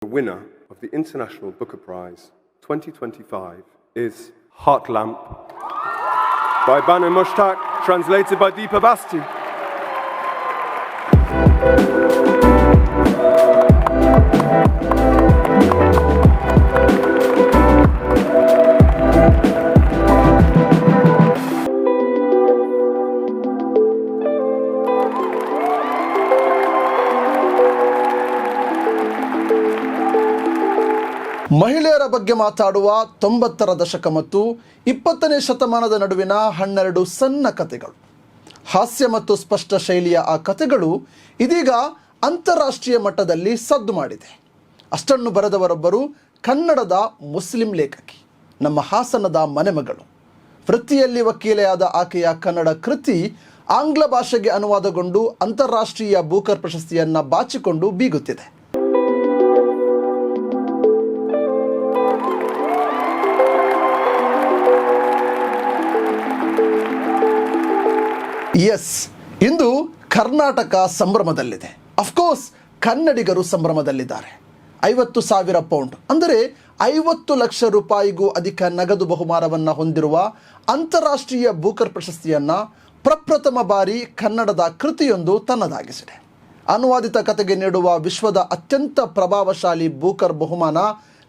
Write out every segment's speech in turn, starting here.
The winner of the International Booker Prize 2025 is Heart Lamp by Banu Mushtaq, translated by Deepa Basti. ಮಹಿಳೆಯರ ಬಗ್ಗೆ ಮಾತಾಡುವ ತೊಂಬತ್ತರ ದಶಕ ಮತ್ತು ಇಪ್ಪತ್ತನೇ ಶತಮಾನದ ನಡುವಿನ ಹನ್ನೆರಡು ಸಣ್ಣ ಕಥೆಗಳು ಹಾಸ್ಯ ಮತ್ತು ಸ್ಪಷ್ಟ ಶೈಲಿಯ ಆ ಕಥೆಗಳು ಇದೀಗ ಅಂತಾರಾಷ್ಟ್ರೀಯ ಮಟ್ಟದಲ್ಲಿ ಸದ್ದು ಮಾಡಿದೆ. ಅಷ್ಟನ್ನು ಬರೆದವರೊಬ್ಬರು ಕನ್ನಡದ ಮುಸ್ಲಿಂ ಲೇಖಕಿ, ನಮ್ಮ ಹಾಸನದ ಮನೆಮಗಳು ವೃತ್ತಿಯಲ್ಲಿ ವಕೀಲೆಯಾದ ಆಕೆಯ ಕನ್ನಡ ಕೃತಿ ಆಂಗ್ಲ ಭಾಷೆಗೆ ಅನುವಾದಗೊಂಡು ಅಂತಾರಾಷ್ಟ್ರೀಯ ಬೂಕರ್ ಪ್ರಶಸ್ತಿಯನ್ನು ಬಾಚಿಕೊಂಡು ಬೀಗುತ್ತಿದೆ. ಎಸ್ ಇಂದು ಕರ್ನಾಟಕ ಸಂಭ್ರಮದಲ್ಲಿದೆ. ಅಫ್ಕೋರ್ಸ್ ಕನ್ನಡಿಗರು ಸಂಭ್ರಮದಲ್ಲಿದ್ದಾರೆ. ಐವತ್ತು ಸಾವಿರ ಪೌಂಡ್. ಅಂದರೆ ಐವತ್ತು ಲಕ್ಷ ರೂಪಾಯಿಗೂ ಅಧಿಕ ನಗದು ಬಹುಮಾನವನ್ನು ಹೊಂದಿರುವ ಅಂತಾರಾಷ್ಟ್ರೀಯ ಬೂಕರ್ ಪ್ರಶಸ್ತಿಯನ್ನು ಪ್ರಪ್ರಥಮ ಬಾರಿ ಕನ್ನಡದ ಕೃತಿಯೊಂದು ತನ್ನದಾಗಿಸಿದೆ. ಅನುವಾದಿತ ಕತೆಗೆ ನೀಡುವ ವಿಶ್ವದ ಅತ್ಯಂತ ಪ್ರಭಾವಶಾಲಿ ಬೂಕರ್ ಬಹುಮಾನ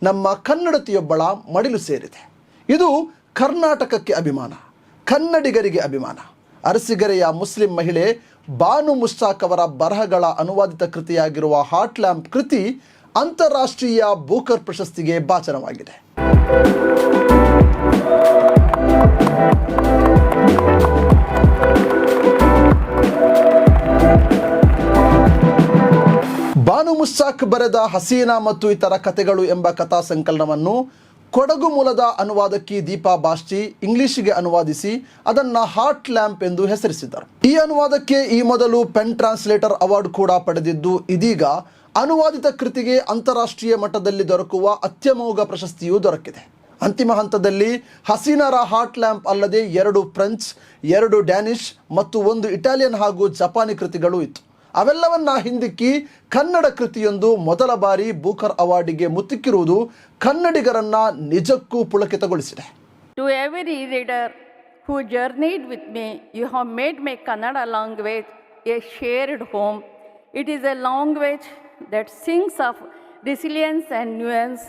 ನಮ್ಮ ಕನ್ನಡತಿಯೊಬ್ಬಳ ಮಡಿಲು ಸೇರಿದೆ. ಇದು ಕರ್ನಾಟಕಕ್ಕೆ ಅಭಿಮಾನ, ಕನ್ನಡಿಗರಿಗೆ ಅಭಿಮಾನ. ಅರಸಿಗೆರೆಯ ಮುಸ್ಲಿಂ ಮಹಿಳೆ ಬಾನು ಮುಸ್ತಾಕ್ ಅವರ ಬರಹಗಳ ಅನುವಾದಿತ ಕೃತಿಯಾಗಿರುವ ಹಾಟ್ ಲ್ಯಾಂಪ್ ಕೃತಿ ಅಂತಾರಾಷ್ಟ್ರೀಯ ಬೂಕರ್ ಪ್ರಶಸ್ತಿಗೆ ಭಾಚನವಾಗಿದೆ ಬಾನು ಮುಸ್ತಾಕ್ ಬರೆದ ಹಸೀನಾ ಮತ್ತು ಇತರ ಕಥೆಗಳು ಎಂಬ ಕಥಾ ಸಂಕಲನವನ್ನು ಕೊಡಗು ಮೂಲದ ಅನುವಾದಕಿ ದೀಪಾ ಬಾಷ್ಟಿ ಇಂಗ್ಲಿಷ್ಗೆ ಅನುವಾದಿಸಿ ಅದನ್ನ ಹಾಟ್ ಲ್ಯಾಂಪ್ ಎಂದು ಹೆಸರಿಸಿದ್ದರು ಈ ಅನುವಾದಕ್ಕೆ ಈ ಮೊದಲು ಪೆನ್ ಟ್ರಾನ್ಸ್ಲೇಟರ್ ಅವಾರ್ಡ್ ಕೂಡ ಪಡೆದಿದ್ದು ಇದೀಗ ಅನುವಾದಿತ ಕೃತಿಗೆ ಅಂತಾರಾಷ್ಟ್ರೀಯ ಮಟ್ಟದಲ್ಲಿ ದೊರಕುವ ಅತ್ಯಮೋಘ ಪ್ರಶಸ್ತಿಯೂ ದೊರಕಿದೆ. ಅಂತಿಮ ಹಂತದಲ್ಲಿ ಹಸೀನರ ಹಾಟ್ ಲ್ಯಾಂಪ್ ಅಲ್ಲದೆ ಎರಡು ಫ್ರೆಂಚ್, ಎರಡು ಡ್ಯಾನಿಷ್ ಮತ್ತು ಒಂದು ಇಟಾಲಿಯನ್ ಹಾಗೂ ಜಪಾನಿ ಕೃತಿಗಳು ಇತ್ತು. ಅವೆಲ್ಲವನ್ನ ಹಿಂದಿಕ್ಕಿ ಕನ್ನಡ ಕೃತಿಯೊಂದು ಮೊದಲ ಬಾರಿ ಬೂಕರ್ ಅವಾರ್ಡಿಗೆ ಮುತ್ತಿಕ್ಕಿರುವುದು ಕನ್ನಡಿಗರನ್ನ ನಿಜಕ್ಕೂ ಪುಳಕಿತಗೊಳಿಸಿದೆ. To every reader who journeyed with me you have made my Kannada language a shared home it is a language that sings of resilience and nuance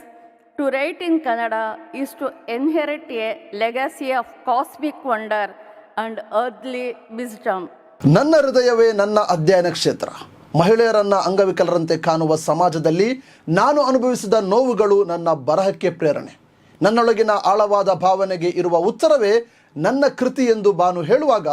to write in Kannada is to inherit a legacy of cosmic wonder and early wisdom. ನನ್ನ ಹೃದಯವೇ ನನ್ನ ಅಧ್ಯಯನ ಕ್ಷೇತ್ರ. ಮಹಿಳೆಯರನ್ನ ಅಂಗವಿಕಲರಂತೆ ಕಾಣುವ ಸಮಾಜದಲ್ಲಿ ನಾನು ಅನುಭವಿಸಿದ ನೋವುಗಳು ನನ್ನ ಬರಹಕ್ಕೆ ಪ್ರೇರಣೆ. ನನ್ನೊಳಗಿನ ಆಳವಾದ ಭಾವನೆಗೆ ಇರುವ ಉತ್ತರವೇ ನನ್ನ ಕೃತಿ ಎಂದು ಬಾನು ಹೇಳುವಾಗ,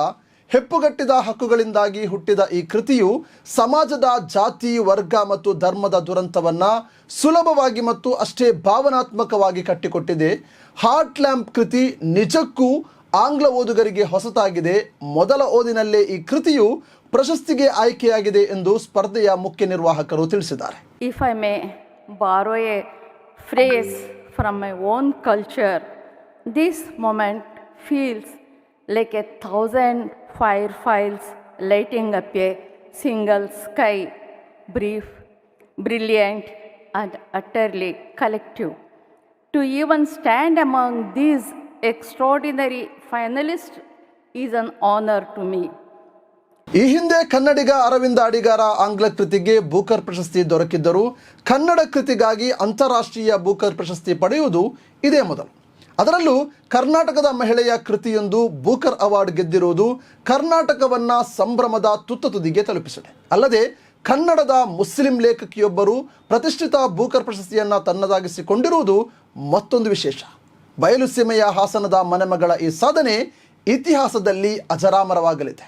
ಹೆಪ್ಪುಗಟ್ಟಿದ ಹಕ್ಕುಗಳಿಂದಾಗಿ ಹುಟ್ಟಿದ ಈ ಕೃತಿಯು ಸಮಾಜದ ಜಾತಿ, ವರ್ಗ ಮತ್ತು ಧರ್ಮದ ದುರಂತವನ್ನ ಸುಲಭವಾಗಿ ಮತ್ತು ಅಷ್ಟೇ ಭಾವನಾತ್ಮಕವಾಗಿ ಕಟ್ಟಿಕೊಟ್ಟಿದೆ. ಹಾರ್ಟ್ ಲ್ಯಾಂಪ್ ಕೃತಿ ನಿಜಕ್ಕೂ ಆಂಗ್ಲ ಓದುಗರಿಗೆ ಹೊಸತಾಗಿದೆ. ಮೊದಲ ಓದಿನಲ್ಲೇ ಈ ಕೃತಿಯು ಪ್ರಶಸ್ತಿಗೆ ಆಯ್ಕೆಯಾಗಿದೆ ಎಂದು ಸ್ಪರ್ಧೆಯ ಮುಖ್ಯ ನಿರ್ವಾಹಕರು ತಿಳಿಸಿದ್ದಾರೆ. If I may borrow a phrase from my own culture this moment feels like a thousand fireflies lighting up a single sky brief brilliant and utterly collective to even stand among these extraordinary finalist is an honour to me ಈ ಹಿಂದೆ ಕನ್ನಡಿಗ ಅರವಿಂದ ಅಡಿಗಾರ ಆಂಗ್ಲ ಕೃತಿಗೆ Booker ಪ್ರಶಸ್ತಿ ದೊರಕಿದ್ದರೂ ಕನ್ನಡ ಕೃತಿಗಾಗಿ ಅಂತಾರಾಷ್ಟ್ರೀಯ Booker ಪ್ರಶಸ್ತಿ ಪಡೆಯುವುದು ಇದೇ ಮೊದಲು. ಅದರಲ್ಲೂ ಕರ್ನಾಟಕದ ಮಹಿಳೆಯ ಕೃತಿಯೊಂದು ಬೂಕರ್ ಅವಾರ್ಡ್ ಗೆದ್ದಿರುವುದು ಕರ್ನಾಟಕವನ್ನ ಸಂಭ್ರಮದ ತುತ್ತ ತುದಿಗೆ ತಲುಪಿಸಿದೆ. ಅಲ್ಲದೆ ಕನ್ನಡದ ಮುಸ್ಲಿಂ ಲೇಖಕಿಯೊಬ್ಬರು ಪ್ರತಿಷ್ಠಿತ ಬೂಕರ್ ಪ್ರಶಸ್ತಿಯನ್ನ ತನ್ನದಾಗಿಸಿಕೊಂಡಿರುವುದು ಮತ್ತೊಂದು ವಿಶೇಷ. ಬಯಲು ಸೀಮೆಯ ಹಾಸನದ ಮನೆಮಗಳ ಈ ಸಾಧನೆ ಇತಿಹಾಸದಲ್ಲಿ ಅಜರಾಮರವಾಗಲಿದೆ.